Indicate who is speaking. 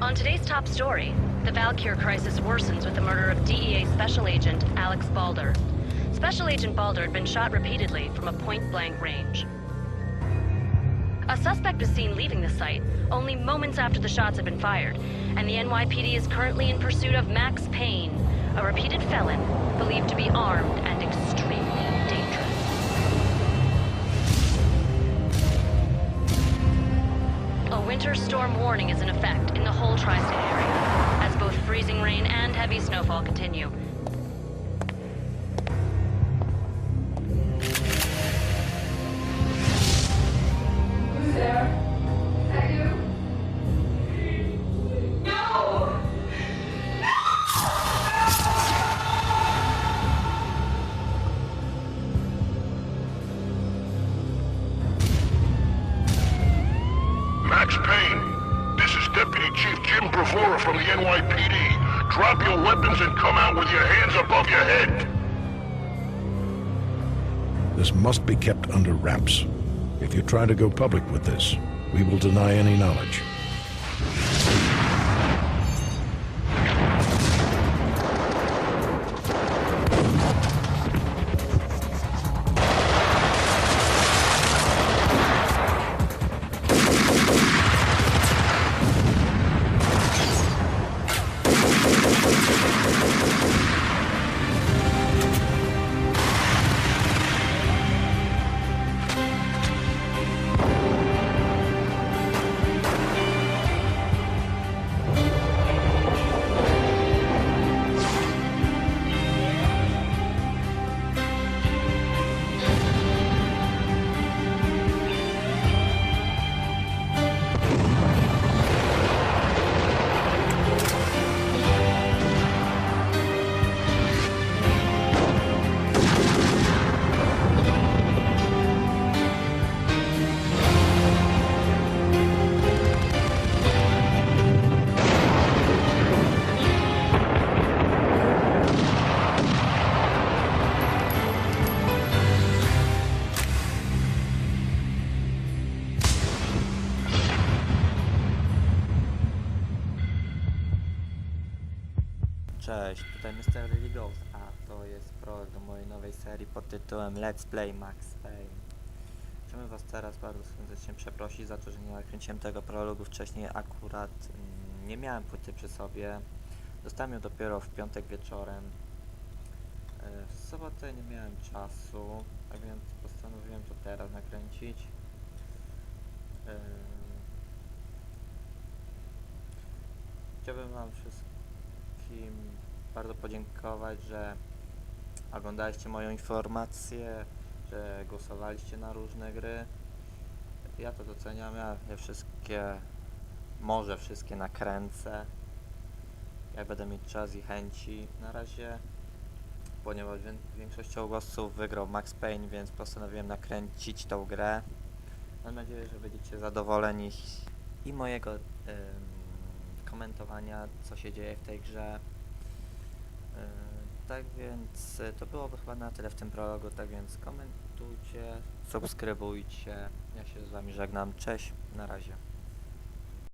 Speaker 1: On today's top story, the Valkyr crisis worsens with the murder of DEA Special Agent Alex Balder. Special Agent Balder had been shot repeatedly from a point blank range. A suspect was seen leaving the site only moments after the shots had been fired, and the NYPD is currently in pursuit of Max Payne, a repeated felon believed to be armed and extremely winter storm warning is in effect in the whole tri-state area, as both freezing rain and heavy snowfall continue.
Speaker 2: Max Payne, this is Deputy Chief Jim Bravura from the NYPD. Drop your weapons and come out with your hands above your head.
Speaker 3: This must be kept under wraps. If you try to go public with this, we will deny any knowledge. ハハハハハ。
Speaker 4: Cześć, tutaj Mr. Lily Ghost, a to jest prolog do mojej nowej serii pod tytułem Let's Play Max Payne. Chciałbym was teraz bardzo serdecznie przeprosić za to, że nie nakręciłem tego prologu wcześniej, akurat mm, nie miałem płyty przy sobie. Dostałem ją dopiero w piątek wieczorem. E, W sobotę nie miałem czasu, a więc postanowiłem to teraz nakręcić. E, Chciałbym wam wszystkim bardzo podziękować, że oglądaliście moją informację, że głosowaliście na różne gry. Ja to doceniam, ja je wszystkie, może wszystkie nakręcę, jak będę mieć czas i chęci. Na razie, ponieważ wię- większością głosów wygrał Max Payne, więc postanowiłem nakręcić tą grę. Mam nadzieję, że będziecie zadowoleni i mojego em, komentowania, co się dzieje w tej grze. Yy, Tak więc y, to byłoby chyba na tyle w tym prologu, tak więc komentujcie, subskrybujcie. Ja się z wami żegnam. Cześć, na razie.